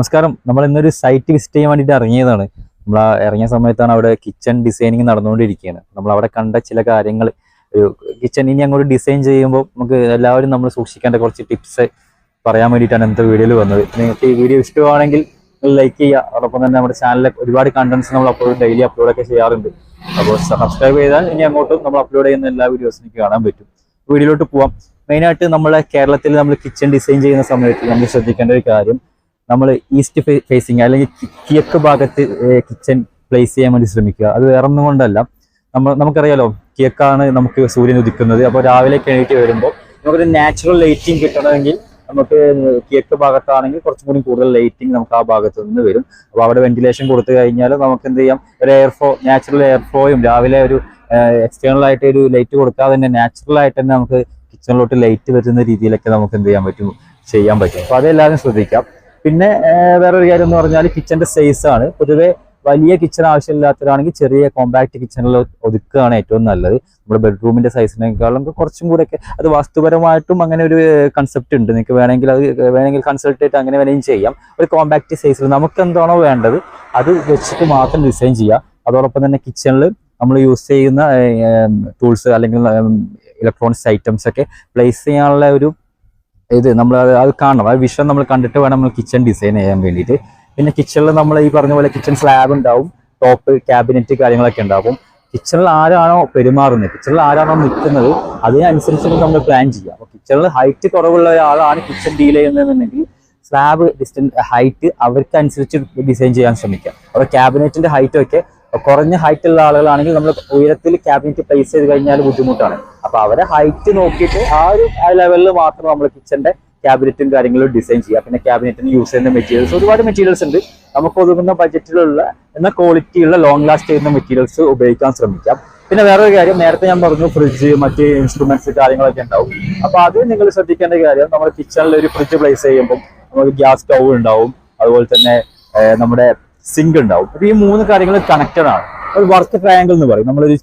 നമസ്കാരം. നമ്മൾ ഇന്നൊരു സൈറ്റ് വിസിറ്റ് ചെയ്യാൻ വേണ്ടിയിട്ട് ഇറങ്ങിയതാണ്. നമ്മൾ ഇറങ്ങിയ സമയത്താണ് അവിടെ കിച്ചൺ ഡിസൈനിങ് നടന്നുകൊണ്ടിരിക്കുകയാണ്. നമ്മൾ അവിടെ കണ്ട ചില കാര്യങ്ങൾ ഒരു കിച്ചൺ ഇനി അങ്ങോട്ട് ഡിസൈൻ ചെയ്യുമ്പോൾ നമുക്ക് എല്ലാവരും നമ്മൾ സൂക്ഷിക്കേണ്ട കുറച്ച് ടിപ്സ് പറയാൻ വേണ്ടിയിട്ടാണ് ഇന്നത്തെ വീഡിയോയിൽ വന്നത്. നിങ്ങൾക്ക് ഈ വീഡിയോ ഇഷ്ടമാണെങ്കിൽ ലൈക്ക് ചെയ്യുക. അതോടൊപ്പം തന്നെ നമ്മുടെ ചാനലിൽ ഒരുപാട് കണ്ടന്റ്സ് നമ്മൾ അപ്ലോഡ് ഡെയിലി അപ്ലോഡ് ഒക്കെ ചെയ്യാറുണ്ട്. അപ്പോൾ സബ്സ്ക്രൈബ് ചെയ്താൽ ഇനി അങ്ങോട്ടും നമ്മൾ അപ്ലോഡ് ചെയ്യുന്ന എല്ലാ വീഡിയോസും എനിക്ക് കാണാൻ പറ്റും. വീഡിയോയിലോട്ട് പോവാം. മെയിനായിട്ട് നമ്മളെ കേരളത്തിൽ നമ്മൾ കിച്ചൺ ഡിസൈൻ ചെയ്യുന്ന സമയത്ത് നമ്മൾ ശ്രദ്ധിക്കേണ്ട ഒരു കാര്യം നമ്മൾ ഈസ്റ്റ് ഫേസിങ് അല്ലെങ്കിൽ കിഴക്ക് ഭാഗത്ത് കിച്ചൺ പ്ലേസ് ചെയ്യാൻ വേണ്ടി ശ്രമിക്കുക. അത് വേറെ ഒന്നും കൊണ്ടല്ല. നമ്മൾ നമുക്കറിയാലോ കിഴക്കാണ് നമുക്ക് സൂര്യൻ ഉദിക്കുന്നത്. അപ്പോൾ രാവിലെ എണീറ്റ് വരുമ്പോൾ നമുക്കൊരു നാച്ചുറൽ ലൈറ്റിംഗ് കിട്ടണമെങ്കിൽ നമുക്ക് കിഴക്ക് ഭാഗത്താണെങ്കിൽ കുറച്ചും കൂടി കൂടുതൽ ലൈറ്റിംഗ് നമുക്ക് ആ ഭാഗത്ത് നിന്ന് വരും. അപ്പോൾ അവിടെ വെന്റിലേഷൻ കൊടുത്തു കഴിഞ്ഞാൽ നമുക്ക് എന്ത് ചെയ്യാം? ഒരു എയർ ഫ്ലോ നാച്ചുറൽ എയർ ഫ്ലോയും രാവിലെ ഒരു എക്സ്റ്റേണൽ ആയിട്ട് ഒരു ലൈറ്റ് കൊടുക്കാതെ തന്നെ നാച്ചുറൽ ആയിട്ട് തന്നെ നമുക്ക് കിച്ചണിലോട്ട് ലൈറ്റ് വരുന്ന രീതിയിലൊക്കെ നമുക്ക് എന്ത് ചെയ്യാൻ പറ്റും? ചെയ്യാൻ പറ്റും. അപ്പോൾ അതെല്ലാവരും ശ്രദ്ധിക്കാം. പിന്നെ വേറൊരു കാര്യം എന്ന് പറഞ്ഞാൽ കിച്ചന്റെ സൈസ് ആണ്. പൊതുവെ വലിയ കിച്ചൺ ആവശ്യമില്ലാത്തവരാണെങ്കിൽ ചെറിയ കോമ്പാക്ട് കിച്ചണിൽ ഒതുക്കുകയാണ് ഏറ്റവും നല്ലത്. നമ്മുടെ ബെഡ്റൂമിന്റെ സൈസിനേക്കാളും കുറച്ചും കൂടെ ഒക്കെ അത് വാസ്തുപരമായിട്ടും അങ്ങനെ ഒരു കൺസെപ്റ്റ് ഉണ്ട്. നിങ്ങൾക്ക് വേണമെങ്കിൽ അത് വേണമെങ്കിൽ കൺസൾട്ട് ചെയ്തിട്ട് അങ്ങനെ വേണമെങ്കിൽ ചെയ്യാം. ഒരു കോമ്പാക്ട് സൈസിൽ നമുക്ക് എന്താണോ വേണ്ടത് അത് വെച്ചിട്ട് മാത്രം ഡിസൈൻ ചെയ്യാം അതോടൊപ്പം തന്നെ കിച്ചണിൽ നമ്മൾ യൂസ് ചെയ്യുന്ന ടൂൾസ് അല്ലെങ്കിൽ ഇലക്ട്രോണിക്സ് ഐറ്റംസ് ഒക്കെ പ്ലേസ് ചെയ്യാനുള്ള ഒരു ഇത് നമ്മൾ അത് കാണണം. ആ വിഷം നമ്മൾ കണ്ടിട്ട് വേണം നമ്മൾ കിച്ചൺ ഡിസൈൻ ചെയ്യാൻ വേണ്ടിയിട്ട്. പിന്നെ കിച്ചണിൽ നമ്മൾ ഈ പറഞ്ഞ പോലെ കിച്ചൺ സ്ലാബ് ഉണ്ടാവും. ടോപ്പ് ക്യാബിനറ്റ് കാര്യങ്ങളൊക്കെ ഉണ്ടാവും. കിച്ചണിൽ ആരാണോ പെരുമാറുന്നത് കിച്ചണിൽ ആരാണോ നിൽക്കുന്നത് അതിനനുസരിച്ച് നമ്മൾ പ്ലാൻ ചെയ്യുക അപ്പോൾ കിച്ചണിൽ ഹൈറ്റ് കുറവുള്ള ഒരാളാണ് കിച്ചൺ ഡീൽ ചെയ്യുന്നതെന്നുണ്ടെങ്കിൽ സ്ലാബ് ഡിസ്റ്റൻസ് ഹൈറ്റ് അവർക്ക് അനുസരിച്ച് ഡിസൈൻ ചെയ്യാൻ ശ്രമിക്കാം. അപ്പോൾ ക്യാബിനറ്റിന്റെ ഹൈറ്റ് ഒക്കെ കുറഞ്ഞ ഹൈറ്റ് ഉള്ള ആളുകളാണെങ്കിൽ നമ്മൾ ഉയരത്തിൽ ക്യാബിനറ്റ് പ്ലേസ് ചെയ്ത് കഴിഞ്ഞാൽ ബുദ്ധിമുട്ടാണ്. അപ്പൊ അവരെ ഹൈറ്റ് നോക്കിയിട്ട് ആ ഒരു ലെവലിൽ മാത്രം നമ്മൾ കിച്ചന്റെ ക്യാബിനറ്റും കാര്യങ്ങളും ഡിസൈൻ ചെയ്യാം പിന്നെ ക്യാബിനറ്റിന് യൂസ് ചെയ്യുന്ന മെറ്റീരിയൽസ് ഒരുപാട് മെറ്റീരിയൽസ് ഉണ്ട്. നമുക്ക് ഒതുങ്ങുന്ന ബഡ്ജറ്റിലുള്ള എന്ന ക്വാളിറ്റിയുള്ള ലോങ് ലാസ്റ്റ് ചെയ്യുന്ന മെറ്റീരിയൽസ് ഉപയോഗിക്കാൻ ശ്രമിക്കാം. പിന്നെ വേറൊരു കാര്യം നേരത്തെ ഞാൻ പറഞ്ഞു ഫ്രിഡ്ജ് മറ്റ് ഇൻസ്ട്രുമെന്റ്സ് കാര്യങ്ങളൊക്കെ ഉണ്ടാവും. അപ്പൊ അത് നിങ്ങൾ ശ്രദ്ധിക്കേണ്ട കാര്യം നമ്മൾ കിച്ചണിൽ ഒരു ഫ്രിഡ്ജ് പ്ലേസ് ചെയ്യുമ്പോൾ നമുക്ക് ഗ്യാസ് സ്റ്റൗ ഉണ്ടാവും. അതുപോലെ തന്നെ നമ്മുടെ സിങ്ക് ഉണ്ടാവും. അപ്പൊ ഈ മൂന്ന് കാര്യങ്ങൾ കണക്റ്റഡ് ആണ്. ഒരു വർക്ക് ട്രയാങ്കിൾ എന്ന് പറയും. നമ്മളൊരു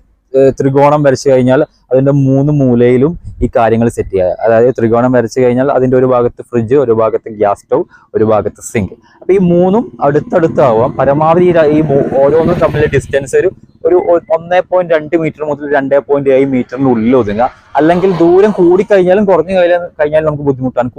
ത്രികോണം വരച്ചു കഴിഞ്ഞാൽ അതിന്റെ മൂന്ന് മൂലയിലും ഈ കാര്യങ്ങൾ സെറ്റ് ചെയ്യുക. അതായത് ത്രികോണം വരച്ചു കഴിഞ്ഞാൽ അതിന്റെ ഒരു ഭാഗത്ത് ഫ്രിഡ്ജ് ഒരു ഭാഗത്ത് ഗ്യാസ് സ്റ്റൗ ഒരു ഭാഗത്ത് സിങ്ക് അപ്പൊ ഈ മൂന്നും അടുത്തടുത്താവാം. പരമാവധി ഈ ഓരോന്നും തമ്മിൽ ഡിസ്റ്റൻസ് ഒരു ഒരു ഒന്നേ പോയിന്റ് രണ്ട് മീറ്റർ മുതൽ രണ്ടേ പോയിന്റ് ഏഴ് മീറ്ററിനുള്ളിൽ ഒതുങ്ങുക. അല്ലെങ്കിൽ ദൂരം കൂടിക്കഴിഞ്ഞാലും കുറഞ്ഞു കഴിഞ്ഞാലും നമുക്ക് ബുദ്ധിമുട്ടാണ്.